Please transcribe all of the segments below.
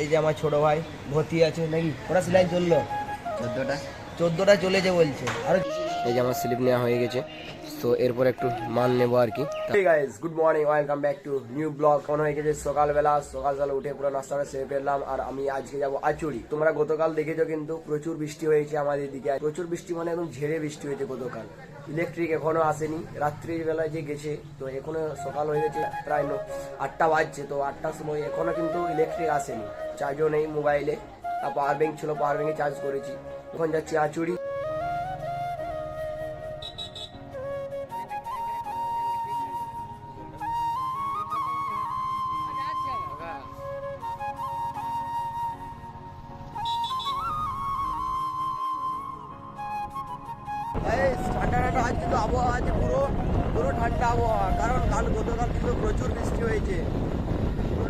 এই যে আমার ছোট ভাই ভর্তি আছে নাকি? ওরা সিলাই চলল। চোদ্দোটা। চোদ্দোটা চলেছে বলছে। আর এই যে আমার স্লিপ নেওয়া হয়ে গেছে। তো এরপর একটু মাল নেব আর কি। Guys good morning welcome back to new blog মনে হয়ে গেছে? সকালবেলা সকাল সকাল উঠে পুরো নাস্তাটা সেরে ফেললাম। আর আমি আজকে যাব আচুরি। তোমরা গতকাল দেখেছ কিন্তু প্রচুর বৃষ্টি হয়েছে আমাদের দিকে। প্রচুর বৃষ্টি মানে একদম ঝেড়ে বৃষ্টি হয়েছে গতকাল। ইলেকট্রিক এখনও আসেনি। রাত্রির বেলায় যে গেছে তো এখনও সকাল হয়ে গেছে প্রায় আটটা বাজছে। তো আটটার সময় এখনও কিন্তু ইলেকট্রিক আসেনি। চার্জও নেই মোবাইলে আর পাওয়ার ব্যাঙ্ক ছিল পাওয়ার ব্যাংকে চার্জ করেছি। এখন যাচ্ছি আচুরি ঠান্ডা আবহাওয়া আছে পুরো পুরো ঠান্ডা আবহাওয়া। কারণ কাল গতকাল কিন্তু প্রচুর বৃষ্টি হয়েছে।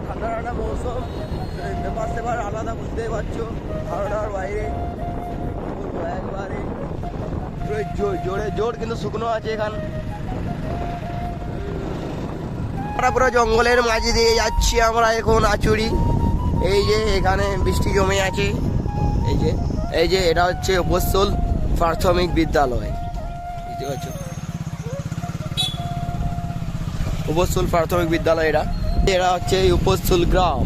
ঠান্ডা ঠান্ডা মৌসুম ব্যাপার সেপার আলাদা বুঝতেই পারছ। ধারণার বাইরে। একবারে জোরে, জোর কিন্তু শুকনো আছে এখান। আমরা পুরো জঙ্গলের মাঝে দিয়ে যাচ্ছি আমরা এখন আচুরি। এই যে এখানে বৃষ্টি জমে আছে। এই যে এই যে এটা হচ্ছে উপস্থল প্রাথমিক বিদ্যালয়। বুঝতে পারছ? উপস্থল প্রাথমিক বিদ্যালয় এটা। এরা হচ্ছে উপস্থল গ্রাম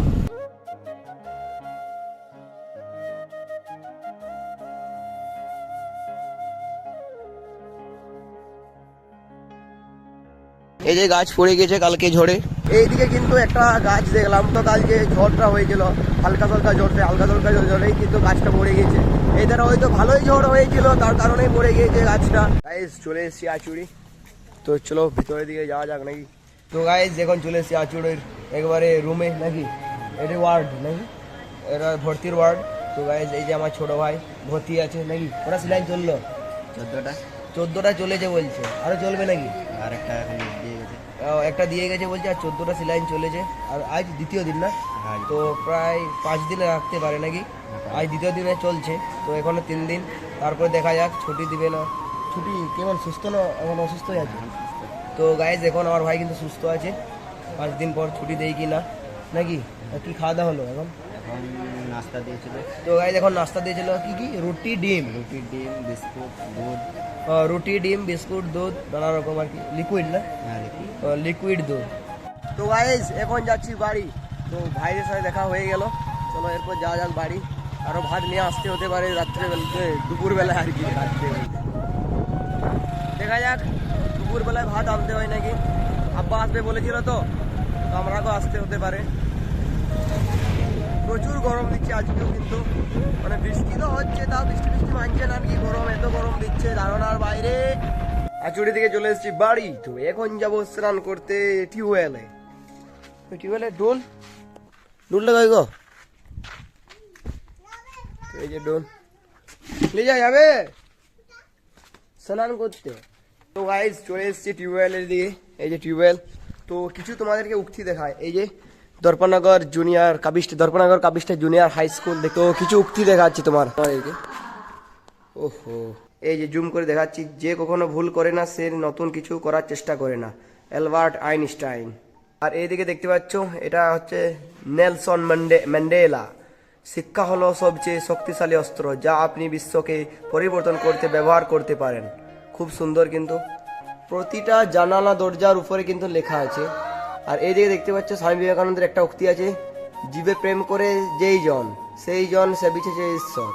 এই যে গাছ পড়ে গেছে কালকে ঝড়ে। এইদিকে কিন্তু একটা গাছ দেখলাম তো কাল যে ঝড়টা হয়েছিল, হালকা হালকা ঝড়তে, হালকা হালকা ঝড়েই কিন্তু গাছটা পড়ে গেছে। এই হয়তো ভালোই ঝড় হয়েছিল, তার কারণেই পড়ে গিয়েছে গাছটা। চলে এসেছি আচুরি। তো চলো, ভিতরের দিকে যাওয়া যাক নাকি? তো গাইজ এখন চলে এসেছি আচুরির একবারে রুমে নাকি? এটা ওয়ার্ড নাকি? এটা ভর্তির ওয়ার্ড তো গাইজ এই যে আমার ছোট ভাই ভর্তি আছে নাকি? ওরা সিলাই চলল চোদ্দোটা। চোদ্দোটা চলেছে বলছে। আরও চলবে নাকি? আর একটা এখন দিয়ে গেছে। একটা দিয়ে গেছে বলছে আর চোদ্দোটা সিলাইন চলেছে। আর আজ দ্বিতীয় দিন না? হ্যাঁ। তো প্রায় পাঁচ দিনে রাখতে পারে নাকি? আজ দ্বিতীয় দিনে চলছে। তো এখনও তিন দিন। তারপরে দেখা যাক ছুটি দিবে না? ছুটি? কেমন সুস্থ না? এখন অসুস্থই আছে? তো গাইজ এখন আমার ভাই কিন্তু সুস্থ আছে। পাঁচ দিন পর ছুটি দেই কি না? নাকি? কি খাওয়া দাওয়া হলো এখন? নাস্তা দিয়েছিল। তো গাইজ এখন নাস্তা দিয়েছিল কি কি? রুটি ডিম। রুটি ডিম বিস্কুট দুধ। রুটি ডিম বিস্কুট দুধ নানা রকম আর কি। লিকুইড না? লিকুইড দুধ। তো গাইজ এখন যাচ্ছি বাড়ি। তো ভাইয়ের সাথে দেখা হয়ে গেল। চলো এরপর যাওয়া যাক বাড়ি। আরও ভাত নিয়ে আসতে হতে পারে রাত্রেবেলা দুপুরবেলা আর কি রাত্রে দেখা যাক। দুপুরবেলায় ভাত আনতে হয় নাকি? আব্বা আসবে বলেছিল তো আমরাকেও আসতে হতে পারে। প্রচুর গরম দিচ্ছে আজকেও কিন্তু। মানে বৃষ্টি তো হচ্ছে, তাও বৃষ্টি বৃষ্টি মানছে না। কি গরম, এত গরম দিচ্ছে, ধারণার বাইরে। আচুরি থেকে চলে এসেছি বাড়ি। তো এখন যাব স্নান করতে টিউবওয়েলে। টিউবওয়েলে ডোল। ডোলটা কই গো। এই যে ডোল। নিয়ে যাবে। স্নান করতে। তো গাইজ চলে এসেছি টিউবওয়েলের দিকে। এই যে টিউবওয়েল তো কিছু তোমাদেরকে উক্তি দেখায়। এই যে দর্পনগর জুনিয়র কাবিষ্ট দর্পনগর কাবিষ্ট জুনিয়র হাই স্কুল দেখো, কিছু উক্তি দেখাচ্ছি তোমার। তোমাদেরকে। ওহো। এই যে জুম করে দেখাচ্ছি, যে কখনো ভুল করে না, সে নতুন কিছু করার চেষ্টা করে না। অ্যালবার্ট আইনস্টাইন আর এইদিকে দেখতে পাচ্ছ, এটা হচ্ছে নেলসন ম্যান্ডে ম্যান্ডেলা শিক্ষা হলো সবচেয়ে শক্তিশালী অস্ত্র, যা আপনি বিশ্বকে পরিবর্তন করতে, ব্যবহার করতে পারেন। খুব সুন্দর কিন্তু। প্রতিটা জানালা, দরজার উপরে কিন্তু লেখা আছে। আর এইদিকে দেখতে পাচ্ছ স্বামী বিবেকানন্দের একটা উক্তি আছে, জীবে প্রেম করে যেই জন, সেই জন সে বিছেছে ঈশ্বর।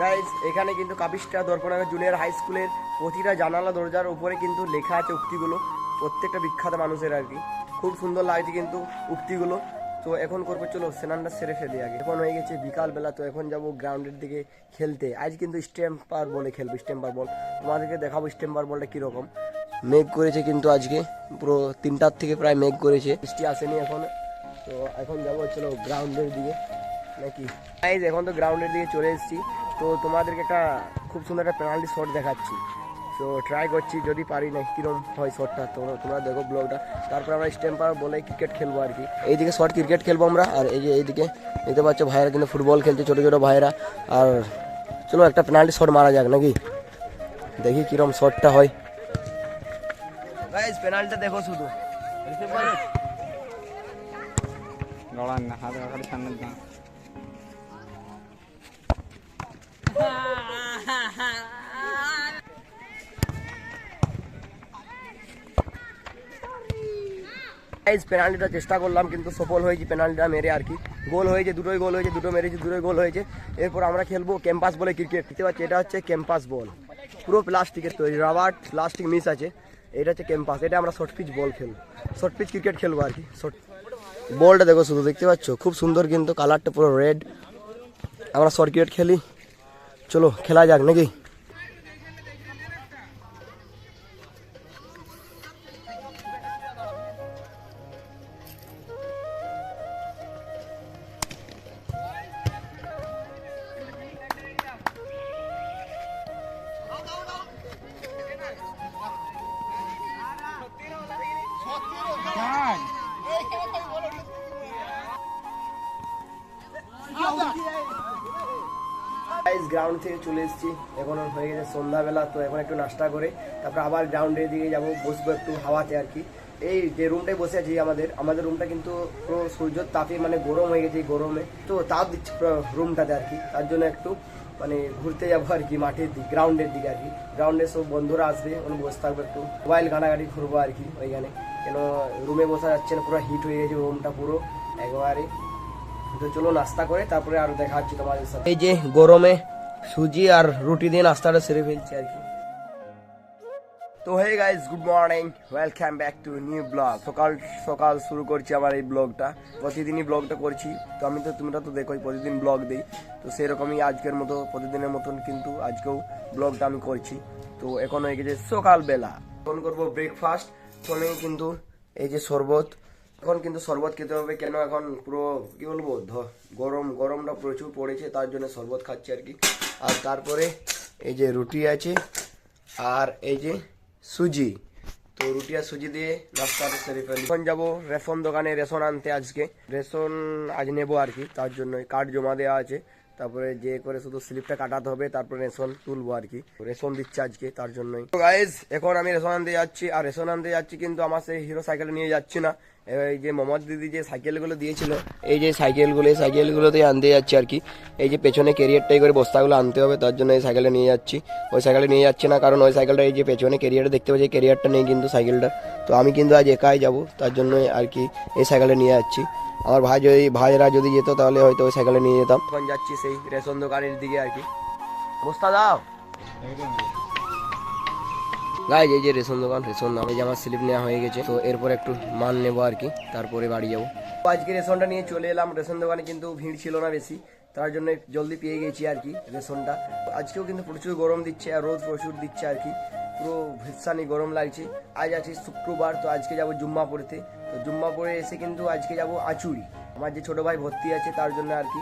গাইজ এখানে কিন্তু কাপিস্টা দর্পণাগর জুনিয়র হাই স্কুলের প্রতিটা জানালা, দরজার উপরে কিন্তু লেখা আছে উক্তিগুলো, প্রত্যেকটা বিখ্যাত মানুষের আর কি। খুব সুন্দর লাগছে কিন্তু উক্তিগুলো। তো এখন করব, চলো স্নানটা সেরে ফেলি আগে। এখন হয়ে গেছে বিকাল বেলা তো এখন যাব গ্রাউন্ডের দিকে খেলতে। আজ কিন্তু স্টেম্পার বলে খেলব, স্টেম্পার বল। তোমাদেরকে দেখাবো স্টেম্পার বলটা কীরকম। মেঘ করেছে কিন্তু আজকে, পুরো তিনটার থেকে প্রায় মেঘ করেছে। বৃষ্টি আসেনি এখন। তো এখন যাব, চলো গ্রাউন্ডের দিকে। নাকি? এখন তো গ্রাউন্ডের দিকে চলে এসেছি। তো তোমাদেরকে একটা খুব সুন্দর একটা পেনাল্টি শট দেখাচ্ছি। তো ট্রাই করছি যদি পারি না কীরকম হয় শটটা তোমরা তোমরা দেখো ব্লগটা তারপর আমরা স্টেম্পার বলে ক্রিকেট খেলবো আর কি এইদিকে শর্ট ক্রিকেট খেলবো আমরা আর এই যে এইদিকে দেখতে পাচ্ছ ভাইয়েরা কিন্তু ফুটবল খেলছে ছোটো ছোটো ভাইয়েরা আর চলো একটা পেনাল্টি শট মারা যাক নাকি দেখি কীরকম শটটা হয় গাইস পেনাল্টিটা দেখো শুধু গড়ান না হাত রাখার সামনে না গাইজ পেনাল্টিটা চেষ্টা করলাম, কিন্তু সফল হয়েছি পেনাল্টিটা মেরে আর কি। গোল হয়েছে, দুটোই গোল হয়েছে, দুটো মেরেছি, দুটোই গোল হয়েছে। এরপর আমরা খেলব ক্যাম্পাস বলে ক্রিকেট দেখতে পাচ্ছি, এটা হচ্ছে ক্যাম্পাস বল পুরো প্লাস্টিকের তৈরি রাবার প্লাস্টিক মিস আছে। এটা হচ্ছে ক্যাম্পাস এটা আমরা শর্ট পিচ বল খেলব। শর্ট পিচ ক্রিকেট খেলব আর কি শর্ট বলটা দেখো শুধু, দেখতে পাচ্ছ? খুব সুন্দর কিন্তু কালারটা পুরো রেড আমরা শর্ট ক্রিকেট খেলি। চলো, খেলা যাক, নাকি? গাইজ গ্রাউন্ড থেকে চলে এসেছি। এখন হয়ে গেছে সন্ধ্যাবেলা, তো এখন একটু নাস্তা করে, তারপর আবার গ্রাউন্ডের দিকে যাব, বসবো একটু হাওয়াতে আর কি। এই যে রুমটাই বসে আছি আমাদের আমাদের রুমটা কিন্তু পুরো সূর্যর তাপে মানে গরম হয়ে গেছে গরমে। তো তাপ দিচ্ছে রুমটাতে আর কি, তার জন্য একটু মানে ঘুরতে যাব আর কি মাঠের দিক গ্রাউন্ডের দিকে আর কি। গ্রাউন্ডে সব বন্ধুরা আসবে ওখানে বসে থাকব একটু। মোবাইল ঘাটাঘাটি ঘুরবো আর কি ওইখানে। কেন রুমে বসা যাচ্ছে না, পুরো হিট হয়ে গেছে রুমটা পুরো, একবারে। তো চলো নাস্তা করে, তারপরে আরও দেখা হচ্ছে তোমাদের সাথে। এই যে গরমে সুজি আর রুটি দিয়ে নাস্তাটা সেরে ফেলছি আর কি। তো hey guys good morning welcome back to new blog সকাল সকাল শুরু করছি আমার এই ব্লগটা প্রতিদিনই ব্লগটা করছি। তো আমি তো, তোমরা তো দেখোই, প্রতিদিন ব্লগ দিই। তো সেরকমই আজকের মতো, প্রতিদিনের মতন কিন্তু আজকেও ব্লগটা আমি করছি। তো এখন হয়ে গেছে সকালবেলা। ফোন করব ব্রেকফাস্ট ফোনে কিন্তু এই যে শরবত এখন কিন্তু শরবত খেতে হবে কেন এখন পুরো, কি বলব গরম, গরমটা প্রচুর পড়েছে, তার জন্য শরবত খাচ্ছি আর কি। আর তারপরে এই যে রুটি আছে, আর এই যে সুজি। তো রুটি আর সুজি দিয়ে নাস্তাটা সেরে ফেলি। এখন যাব রেশন দোকানে রেশন আনতে আজকে। রেশন আজ নেব আর কি, তার জন্য কার্ড জমা দেওয়া আছে, তারপরে যে করে শুধু স্লিপটা কাটাতে হবে, তারপরে রেশন তুলবো আর কি। রেশন দিচ্ছে আজকে, তার জন্যই। তো গাইজ এখন আমি রেশন আনতে যাচ্ছি, আর রেশন আনতে যাচ্ছি কিন্তু আমার সেই হিরো সাইকেল নিয়ে যাচ্ছি না। এই যে মোহাম্মদ দিদি যে সাইকেলগুলো দিয়েছিল, এই যে সাইকেলগুলো, এই সাইকেলগুলোতেই আনতে যাচ্ছি আর কি। এই যে পেছনে ক্যারিয়ারটাই করে বস্তাগুলো আনতে হবে, তার জন্য এই সাইকেলে নিয়ে যাচ্ছি। ওই সাইকেলে নিয়ে যাচ্ছি না কারণ ওই সাইকেলটা এই যে পেছনে ক্যারিয়ারটা দেখতে পাচ্ছি ক্যারিয়ারটা নেই কিন্তু সাইকেলটা। তো আমি কিন্তু আজ একাই যাব, তার জন্য আর কি এই সাইকেলে নিয়ে যাচ্ছি। আমার ভাই যদি ভাইরা যদি যেত তাহলে হয়তো ওই সাইকেলে নিয়ে যেতাম। যাচ্ছি সেই রেশন দোকানের দিকে আর কি। বস্তা দাও। গাইজ এই যে রেশন দোকান, রেশন নাম যে আমার স্লিপ নেওয়া হয়ে গেছে, তো এরপর একটু মান নেব আর কি, তারপরে বাড়ি যাব। আজকে রেশনটা নিয়ে চলে এলাম, রেশন দোকানে কিন্তু ভিড় ছিল না বেশি, তার জন্য জলদি পেয়ে গেছি আর কি রেশনটা। আজকেও কিন্তু প্রচুর গরম দিচ্ছে, আর রোদ প্রচুর দিচ্ছে আর কি, পুরো ভীষণই গরম লাগছে। আজ আছে শুক্রবার, তো আজকে যাব জুম্মা পড়তে তো জুম্মা পড়ে এসে কিন্তু আজকে যাব আচুরি আমার যে ছোটো ভাই ভর্তি আছে, তার জন্য আর কি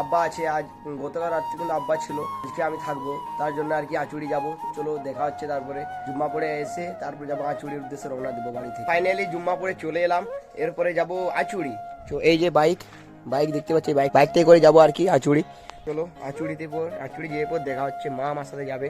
আব্বা আছে, আজ গতকাল রাত্রে কিন্তু আব্বা ছিল, আজকে আমি থাকব, তার জন্য আর কি আঁচুড়ি যাব। চলো, দেখা হচ্ছে তারপরে জুম্মা পড়ে এসে, তারপরে যাব আঁচুড়ির উদ্দেশ্যে রওনা দেবো বাড়ি থেকে। ফাইনালি জুম্মা পড়ে চলে এলাম, এরপরে যাব আঁচুড়ি। তো এই যে বাইক বাইক দেখতে পাচ্ছি বাইক বাইক থেকে করে যাব আর কি আঁচুড়ি। চলো, আঁচুড়িতে পর, আঁচুড়ি যেয়ে পর দেখা হচ্ছে মা আমার সাথে যাবে।